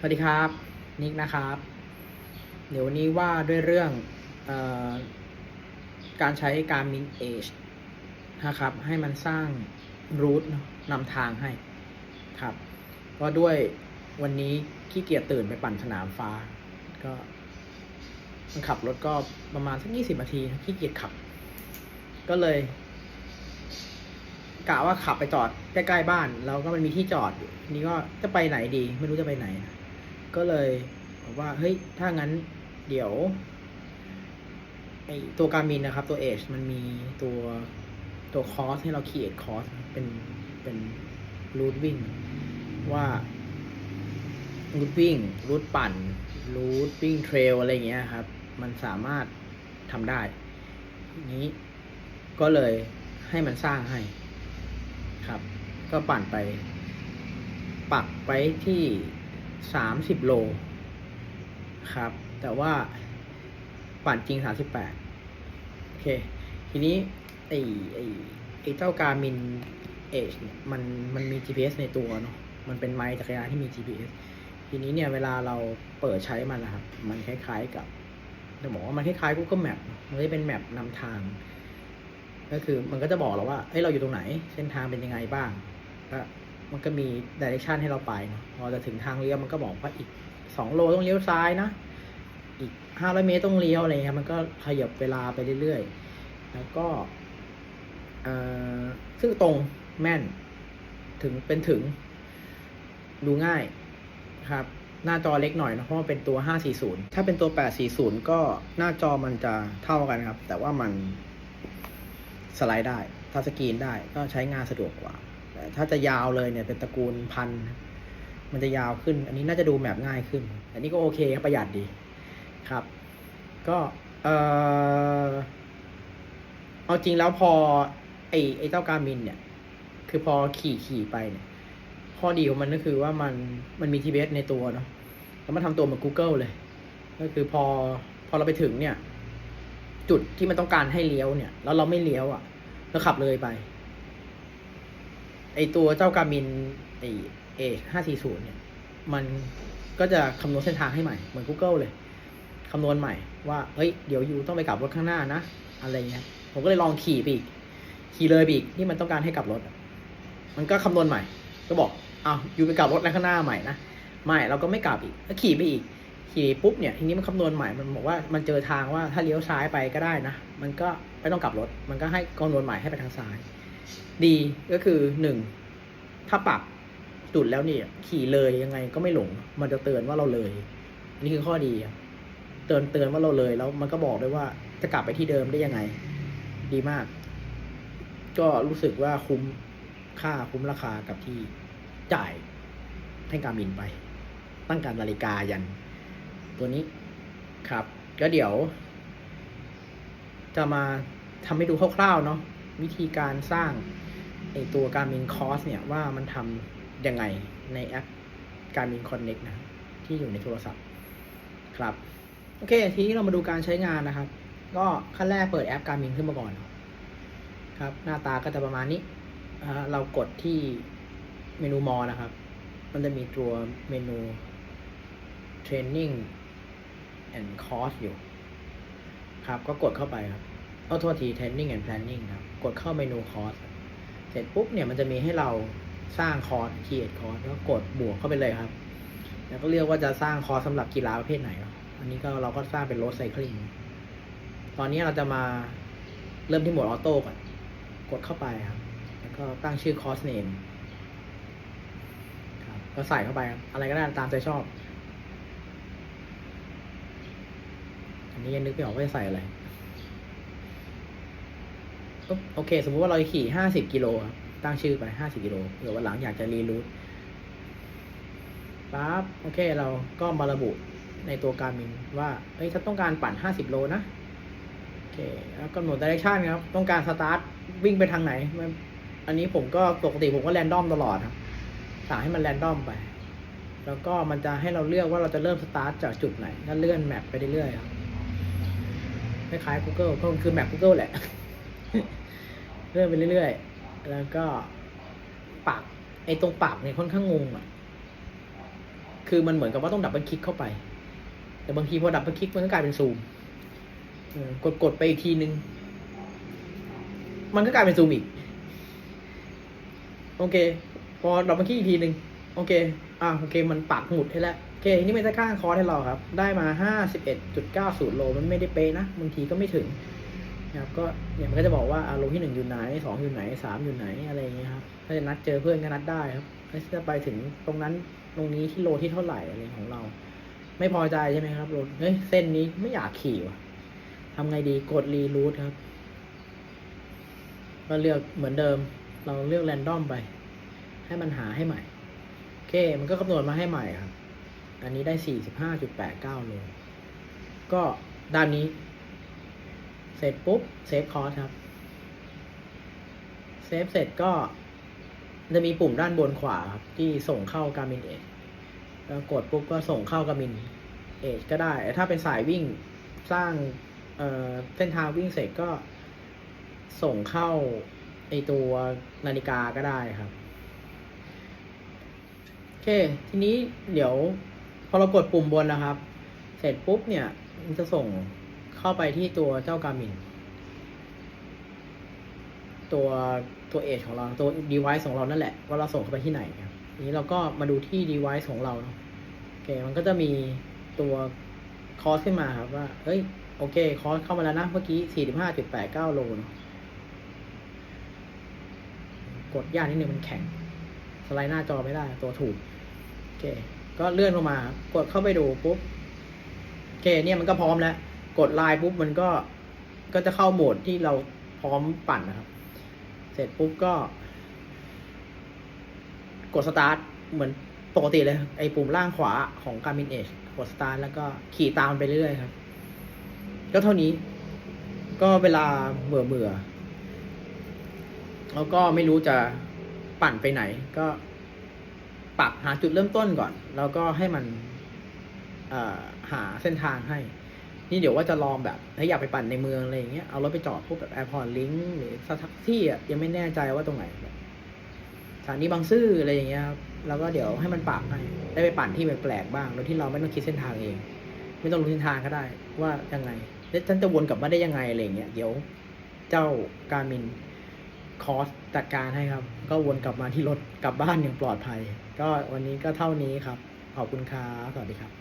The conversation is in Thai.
สวัสดีครับนิกนะครับ เดี๋ยววันนี้ว่าด้วยเรื่องออการใช้การ min age นะครับ ให้มันสร้างรูทนำทางให้ครับเพราะด้วยวันนี้ขี้เกียจตื่นไปปั่นสนามฟ้า ก็มันขับรถก็ประมาณสักยี่สิบนาทีขี้เกียจขับ ก็เลยกะว่าขับไปจอดใกล้ๆบ้าน แล้วก็มันมีที่จอดอยู่นี้ก็จะไปไหนดี ไม่รู้จะไปไหน ก็เลยบอกว่าเฮ้ยถ้างั้นเดี๋ยวไอตัวการมินนะครับ ตัวเอชมันมีตัวตัวคอสให้เราขีดคอสเป็นเป็นรูทวิ่งว่ารูทวิ่งรูทปั่นรูทวิ่งเทรลอะไรเงี้ยครับ มันสามารถทำได้นี้ก็เลยให้มันสร้างให้ครับ ก็ปั่นไป ปักไปที่ สามสิบโล ครับ แต่ว่าปั่นจริงสามสิบแปดโอเค ทีนี้ ไอ้ไอไอเจ้าการมินเอชเนี่ยมันมันมี GPS ในตัวเนาะมันเป็นไมค์จักรยานที่มี GPS ทีนี้เนี่ยเวลาเราเปิดใช้มันนะครับ มันคล้ายๆกับจะบอกว่ามันคล้ายๆ Google Map มันจะเป็นแมปนำทาง ก็คือมันก็จะบอกเราว่าเฮ้ยเราอยู่ตรงไหน เส้นทางเป็นยังไงบ้างก็ มันก็มีดิเรกชันให้เราไปเนาะพอจะถึงทางเลี้ยวมันก็บอกว่าอีกสองโลต้องเลี้ยวซ้ายนะ อีกห้าร้อยเมตรต้องเลี้ยวอะไรเงี้ยมันก็ขยับเวลาไปเรื่อยๆ แล้วก็ซึ่งตรงแม่นถึงเป็นถึง ดูง่ายครับ หน้าจอเล็กหน่อยนะเพราะว่าเป็นตัว 540 ถ้าเป็นตัว 840 ก็หน้าจอมันจะเท่ากันครับ แต่ว่ามันสไลด์ได้ทัชสกรีนได้ก็ใช้งานสะดวกกว่า ถ้าจะยาวเลยเนี่ยเป็นตระกูลพัน มันจะยาวขึ้น อันนี้น่าจะดูแมปง่ายขึ้น อันนี้ก็โอเคครับประหยัดดีครับ ก็เออเอาจริงแล้วพอ ไอไอเจ้าการมินเนี่ย คือพอขี่ขี่ไปเนี่ยข้อดีของมันก็คือว่ามันมันมี GPS ในตัวเนาะแล้วมันทำตัวเหมือน Google เลย ก็คือพอพอเราไปถึงเนี่ย จุดที่มันต้องการให้เลี้ยวเนี่ย แล้วเราไม่เลี้ยวอะแล้วขับเลยไป ไอตัวเจ้าการมินไอเอห้าสี่ศูนย์เนี่ย มันก็จะคำนวณเส้นทางให้ใหม่ เหมือน Google เลยคำนวณใหม่ว่าเฮ้ย เดี๋ยวยูต้องไปกลับรถข้างหน้านะ อะไรเงี้ย ผมก็เลยลองขี่ไปอีก ขี่เลยไปอีกที่มันต้องการให้กลับรถ มันก็คำนวณใหม่ ก็บอกอ้าวยูไปกลับรถแล้วข้างหน้าใหม่นะ ไม่เราก็ไม่กลับอีกแล้วขี่ไปอีก ขี่ปุ๊บเนี่ย ทีนี้มันคำนวณใหม่ มันบอกว่ามันเจอทางว่าถ้าเลี้ยวซ้ายไปก็ได้นะ มันก็ไม่ต้องกลับรถ มันก็ให้คำนวณใหม่ให้ไปทางซ้าย ดีก็คือหนึ่งถ้าปรับจุดแล้วเนี่ย ขี่เลยยังไงก็ไม่หลง มันจะเตือนว่าเราเลยนนี้คือข้อดีเตือนเตือนว่าเราเลยแล้วมันก็บอกด้วยว่าจะกลับไปที่เดิมได้ยังไง ดีมาก ก็รู้สึกว่าคุ้มค่าคุ้มราคากับที่จ่ายให้การบินไป ตั้งการนาฬิกายัน ตัวนี้ครับ ก็เดี๋ยว จะมาทำให้ดูคร่าวๆเนาะ วิธีการสร้างไอตัวการมินคอสเนี่ยว่ามันทำยังไงในแอปการมินคอนเน็กนะที่อยู่ในโทรศัพท์ครับ โอเค ทีนี้เรามาดูการใช้งานนะครับ ก็ขั้นแรกเปิดแอปการมินขึ้นมาก่อนครับ หน้าตาก็จะประมาณนี้เรากดที่เมนูมอนะครับ มันจะมีตัวเมนู training and course อยู่ ครับ ก็กดเข้าไปครับ เอาโทษที training and planning ครับ กดเข้าเมนูคอร์สเสร็จปุ๊บเนี่ยมันจะมีให้เราสร้างคอร์ส create คอร์สแล้วกดบวกเข้าไปเลยครับ แล้วก็เลือกว่าจะสร้างคอร์สสำหรับกีฬาประเภทไหน อันนี้ก็เราก็สร้างเป็น road cycling ตอนนี้เราจะมาเริ่มที่หมวดออโต้ก่อน กดเข้าไปครับ แล้วก็ตั้งชื่อคอร์สเนมครับก็ใส่เข้าไปครับ อะไรก็ได้ตามใจชอบ อันนี้ยังนึกไม่ออกว่าจะใส่อะไร โอเค สมมุติว่าเราขี่ห้าสิบกิโลครับตั้งชื่อไปห้าสิบกิโลเผื่อวันหลังอยากจะรีรูทปั๊บโอเค เราก็มาระบุในตัวการมินว่าเฮ้ยฉันต้องการปั่นห้าสิบโลนะโอเคแล้วกำหนดดิเรกชันครับ ต้องการสตาร์ทวิ่งไปทางไหนมันอันนี้ผมก็ปกติผมก็แรนดอมตลอดครับสั่งให้มันแรนดอมไป แล้วก็มันจะให้เราเลือกว่าเราจะเริ่มสตาร์ทจากจุดไหนถ้าเลื่อนแมปไปเรื่อยๆครับคล้ายๆ Google ก็คือแมป Google แหละ เลื่อนไปเรื่อยๆ แล้วก็ปรับไอ้ตรงปรับเนี่ยค่อนข้างงงอะ คือมันเหมือนกับว่าต้องดับเบิลคลิกเข้าไป แต่บางทีพอดับเบิลคลิกมันก็กลายเป็นซูมกดกดไปอีกทีนึง มันก็กลายเป็นซูมอีก โอเค พอดับเบิลคลิกอีกทีนึง โอเค อ่าโอเค มันปักหมุดให้แล้ว โอเคทีนี้มันจะข้างคอร์สให้เราครับ ได้มาห้าสิบเอ็ดจุดเก้าศูนย์โลมันไม่ได้เป๊ะนะ บางทีก็ไม่ถึง นะครับก็เนี่ยมันก็จะบอกว่าอ่าโลที่หนึ่งอยู่ไหนสองอยู่ไหนสามอยู่ไหนอะไรอย่างเงี้ยครับถ้าจะนัดเจอเพื่อนก็นัดได้ครับถ้าจะไปถึงตรงนั้นตรงนี้ที่โลที่เท่าไหร่อะไรของเรา ไม่พอใจใช่ไหมครับโลเฮ้ยเส้นนี้ไม่อยากขี่ว่ะทำไงดีกดรีรูทครับก็เลือกเหมือนเดิม เราเลือกแรนดอมไป ให้มันหาให้ใหม่โอเค มันก็คำนวณมาให้ใหม่ครับ อันนี้ได้สี่สิบห้าจุดแปดเก้าโลก็ด้านนี้ เสร็จปุ๊บเซฟคอร์สครับเซฟเสร็จก็จะมีปุ่มด้านบนขวาครับที่ส่งเข้าการมินเอแล้วกดปุ๊บก็ส่งเข้าการมินเอจก็ได้ ถ้าเป็นสายวิ่งสร้างเเส้นทางวิ่งเสร็จก็ส่งเข้าไอตัวนาฬิกาก็ได้ครับ โอเค ทีนี้เดี๋ยวพอเรากดปุ่มบนนะครับ เสร็จปุ๊บเนี่ย มันจะส่ง เข้าไปที่ตัวเจ้าการมินตัวตัวเอชของเราตัว device ของเรานั่นแหละ ว่าเราส่งเข้าไปที่ไหนครับนี้เราก็มาดูที่ device ของเราเนาะโอเค มันก็จะมีตัวคอสขึ้นมาครับว่า เฮ้ย โอเค คอสเข้ามาแล้วนะ เมื่อกี้ 45.89 โลเนาะกดยากนิดนึงมันแข็ง สไลด์หน้าจอไม่ได้ ตัวถูก โอเค ก็เลื่อนลงมา กดเข้าไปดูปุ๊บ โอเค เนี่ยมันก็พร้อมแล้ว กดไลน์ปุ๊บมันก็ก็จะเข้าโหมดที่เราพร้อมปั่นนะครับ เสร็จปุ๊บก็ กดสตาร์ทเหมือนปกติเลย ไอ้ปุ่มล่างขวาของ Garmin Edge กดสตาร์ทแล้วก็ขี่ตามมันไปเรื่อยๆครับ ก็เท่านี้ ก็เวลาเบื่อเบื่อๆแล้วก็ไม่รู้จะปั่นไปไหน ก็ปรับหาจุดเริ่มต้นก่อน แล้วก็ให้มันหาเส้นทางให้ นี่เดี๋ยวว่าจะลองแบบถ้าอยากไปปั่นในเมืองอะไรอย่างเงี้ยเอารถไปจอดพวกแบบแอร์พอร์ตลิงหรือสักที่อะยังไม่แน่ใจว่าตรงไหนสถานีบางซื่ออะไรอย่างเงี้ยครับแล้วก็เดี๋ยวให้มันปรับให้ได้ไปปั่นที่แปลกๆบ้างโดยที่เราไม่ต้องคิดเส้นทางเอง ไม่ต้องรู้เส้นทางก็ได้ ว่ายังไงแล้วฉันจะวนกลับมาได้ยังไงอะไรอย่างเงี้ยเดี๋ยวเจ้าการมินคอสจัดการให้ครับ ก็วนกลับมาที่รถกลับบ้านอย่างปลอดภัย ก็วันนี้ก็เท่านี้ครับ ขอบคุณครับสวัสดีครับ